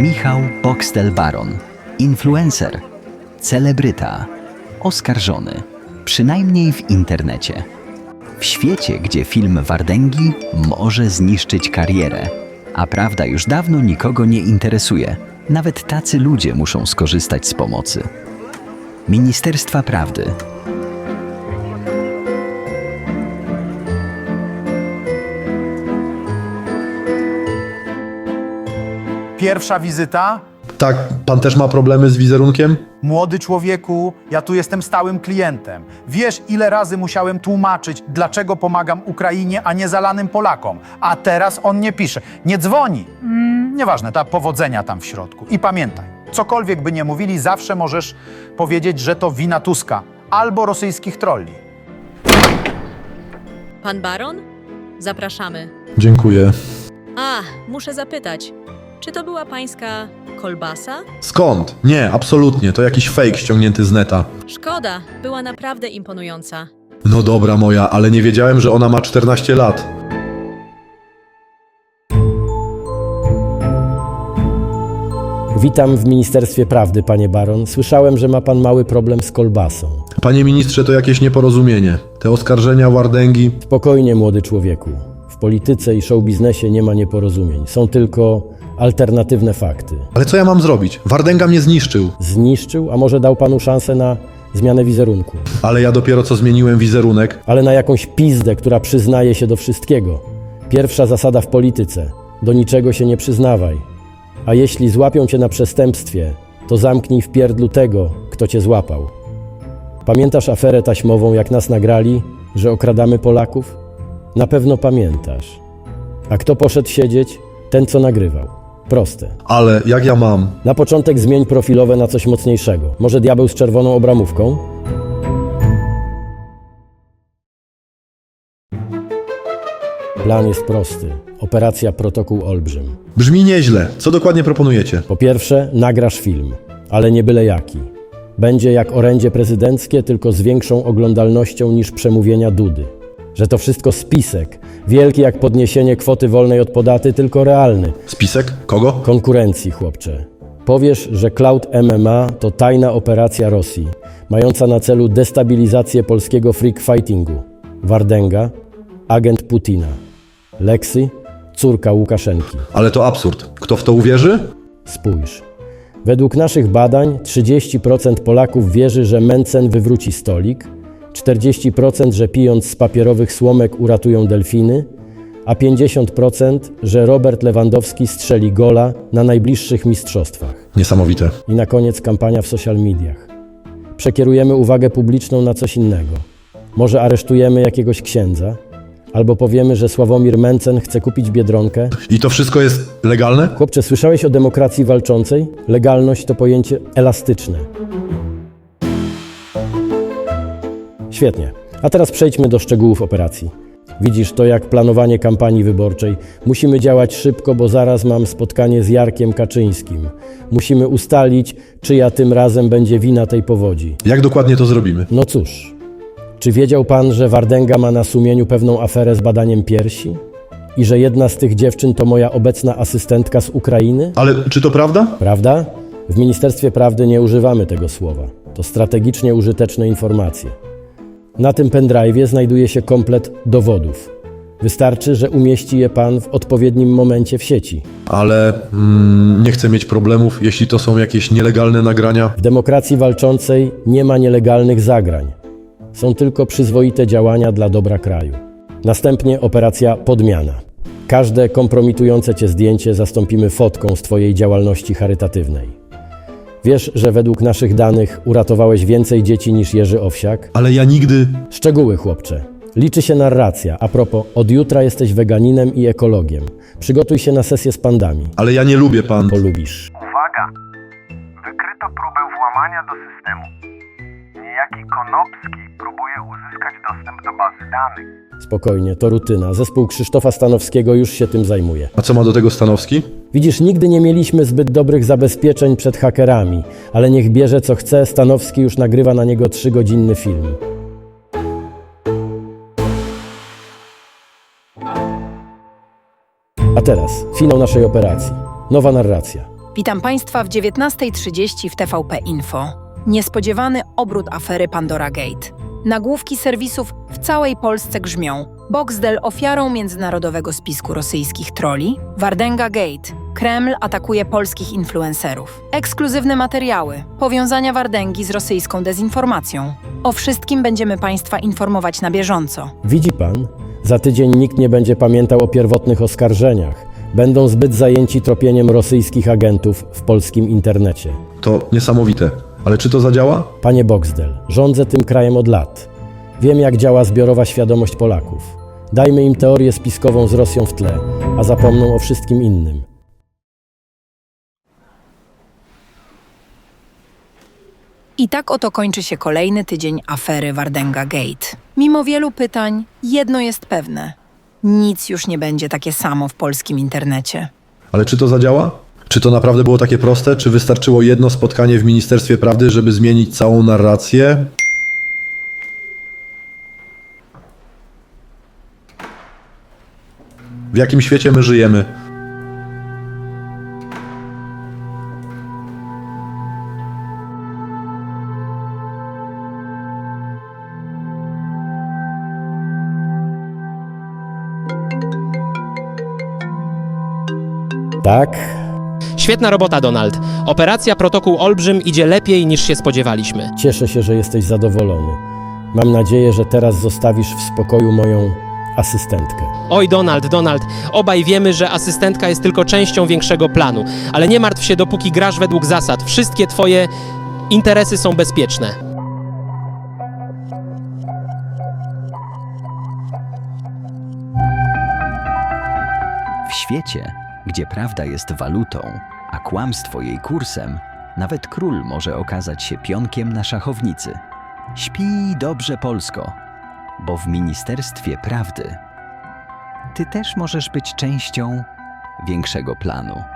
Michał Boxtel-Baron, influencer, celebryta, oskarżony, przynajmniej w internecie. W świecie, gdzie film Wardęgi może zniszczyć karierę, a prawda już dawno nikogo nie interesuje, nawet tacy ludzie muszą skorzystać z pomocy. Ministerstwa Prawdy Pierwsza wizyta. Tak, pan też ma problemy z wizerunkiem? Młody człowieku, ja tu jestem stałym klientem. Wiesz, ile razy musiałem tłumaczyć, dlaczego pomagam Ukrainie, a nie zalanym Polakom. A teraz on nie pisze, nie dzwoni. Mm, nieważne, ta powodzenia tam w środku. I pamiętaj, cokolwiek by nie mówili, zawsze możesz powiedzieć, że to wina Tuska albo rosyjskich trolli. Pan baron? Zapraszamy. Dziękuję. A, muszę zapytać, czy to była pańska kolbasa? Skąd? Nie, absolutnie, to jakiś fake ściągnięty z neta. Szkoda, była naprawdę imponująca. No dobra moja, ale nie wiedziałem, że ona ma 14 lat. Witam w Ministerstwie Prawdy, panie baron. Słyszałem, że ma pan mały problem z kolbasą. Panie ministrze, to jakieś nieporozumienie. Te oskarżenia Wardęgi... Spokojnie, młody człowieku. W polityce i showbiznesie nie ma nieporozumień. Są tylko alternatywne fakty. Ale co ja mam zrobić? Wardęga mnie zniszczył. Zniszczył, a może dał panu szansę na zmianę wizerunku. Ale ja dopiero co zmieniłem wizerunek. Ale na jakąś pizdę, która przyznaje się do wszystkiego. Pierwsza zasada w polityce. Do niczego się nie przyznawaj. A jeśli złapią cię na przestępstwie, to zamknij w pierdlu tego, kto cię złapał. Pamiętasz aferę taśmową, jak nas nagrali, że okradamy Polaków? Na pewno pamiętasz. A kto poszedł siedzieć? Ten, co nagrywał. Proste. Ale jak ja mam? Na początek zmień profilowe na coś mocniejszego. Może diabeł z czerwoną obramówką? Plan jest prosty. Operacja Protokół Olbrzym. Brzmi nieźle. Co dokładnie proponujecie? Po pierwsze, nagrasz film, ale nie byle jaki. Będzie jak orędzie prezydenckie, tylko z większą oglądalnością niż przemówienia Dudy. Że to wszystko spisek, wielki jak podniesienie kwoty wolnej od podaty, tylko realny. Spisek? Kogo? Konkurencji, chłopcze. Powiesz, że Cloud MMA to tajna operacja Rosji, mająca na celu destabilizację polskiego freak fightingu. Wardęga, agent Putina. Lexi, córka Łukaszenki. Ale to absurd. Kto w to uwierzy? Spójrz. Według naszych badań 30% Polaków wierzy, że Mencen wywróci stolik, 40% że pijąc z papierowych słomek uratują delfiny, a 50% że Robert Lewandowski strzeli gola na najbliższych mistrzostwach. Niesamowite. I na koniec kampania w social mediach. Przekierujemy uwagę publiczną na coś innego. Może aresztujemy jakiegoś księdza, albo powiemy, że Sławomir Mencen chce kupić biedronkę. I to wszystko jest legalne? Chłopcze, słyszałeś o demokracji walczącej? Legalność to pojęcie elastyczne. Świetnie. A teraz przejdźmy do szczegółów operacji. Widzisz to jak planowanie kampanii wyborczej. Musimy działać szybko, bo zaraz mam spotkanie z Jarkiem Kaczyńskim. Musimy ustalić, czyja tym razem będzie wina tej powodzi. Jak dokładnie to zrobimy? No cóż, czy wiedział pan, że Wardęga ma na sumieniu pewną aferę z badaniem piersi? I że jedna z tych dziewczyn to moja obecna asystentka z Ukrainy? Ale czy to prawda? Prawda? W Ministerstwie Prawdy nie używamy tego słowa. To strategicznie użyteczne informacje. Na tym pendrive'ie znajduje się komplet dowodów. Wystarczy, że umieści je pan w odpowiednim momencie w sieci. Ale mm, nie chcę mieć problemów, jeśli to są jakieś nielegalne nagrania. W demokracji walczącej nie ma nielegalnych zagrań. Są tylko przyzwoite działania dla dobra kraju. Następnie operacja podmiana. Każde kompromitujące cię zdjęcie zastąpimy fotką z twojej działalności charytatywnej. Wiesz, że według naszych danych uratowałeś więcej dzieci niż Jerzy Owsiak? Ale ja nigdy. Szczegóły, chłopcze. Liczy się narracja. A propos, od jutra jesteś weganinem i ekologiem. Przygotuj się na sesję z pandami. Ale ja nie lubię pan. Polubisz. Uwaga! Wykryto próbę włamania do systemu. Niejaki Konopski próbuje uzyskać dostęp do bazy danych. Spokojnie, to rutyna. Zespół Krzysztofa Stanowskiego już się tym zajmuje. A co ma do tego Stanowski? Widzisz, nigdy nie mieliśmy zbyt dobrych zabezpieczeń przed hakerami, ale niech bierze co chce, Stanowski już nagrywa na niego trzygodzinny film. A teraz finał naszej operacji. Nowa narracja. Witam Państwa w 19.30 w TVP Info. Niespodziewany obrót afery Pandora Gate. Nagłówki serwisów w całej Polsce grzmią. Boxdel ofiarą międzynarodowego spisku rosyjskich troli. Wardenga Gate. Kreml atakuje polskich influencerów. Ekskluzywne materiały. Powiązania Wardęgi z rosyjską dezinformacją. O wszystkim będziemy Państwa informować na bieżąco. Widzi pan? Za tydzień nikt nie będzie pamiętał o pierwotnych oskarżeniach. Będą zbyt zajęci tropieniem rosyjskich agentów w polskim internecie. To niesamowite. Ale czy to zadziała? Panie Boxdel, rządzę tym krajem od lat. Wiem, jak działa zbiorowa świadomość Polaków. Dajmy im teorię spiskową z Rosją w tle, a zapomną o wszystkim innym. I tak oto kończy się kolejny tydzień afery Wardenga Gate. Mimo wielu pytań, jedno jest pewne. Nic już nie będzie takie samo w polskim internecie. Ale czy to zadziała? Czy to naprawdę było takie proste? Czy wystarczyło jedno spotkanie w Ministerstwie Prawdy, żeby zmienić całą narrację? W jakim świecie my żyjemy? Tak, Świetna robota, Donald. Operacja Protokół Olbrzym idzie lepiej niż się spodziewaliśmy. cieszę się, że jesteś zadowolony. Mam nadzieję, że teraz zostawisz w spokoju moją asystentkę. Oj, Donald, Donald, obaj wiemy, że asystentka jest tylko częścią większego planu, ale nie martw się, dopóki grasz według zasad. Wszystkie twoje interesy są bezpieczne. W świecie, gdzie prawda jest walutą, a kłamstwo jej kursem, nawet król może okazać się pionkiem na szachownicy. Śpij dobrze, Polsko, bo w Ministerstwie Prawdy ty też możesz być częścią większego planu.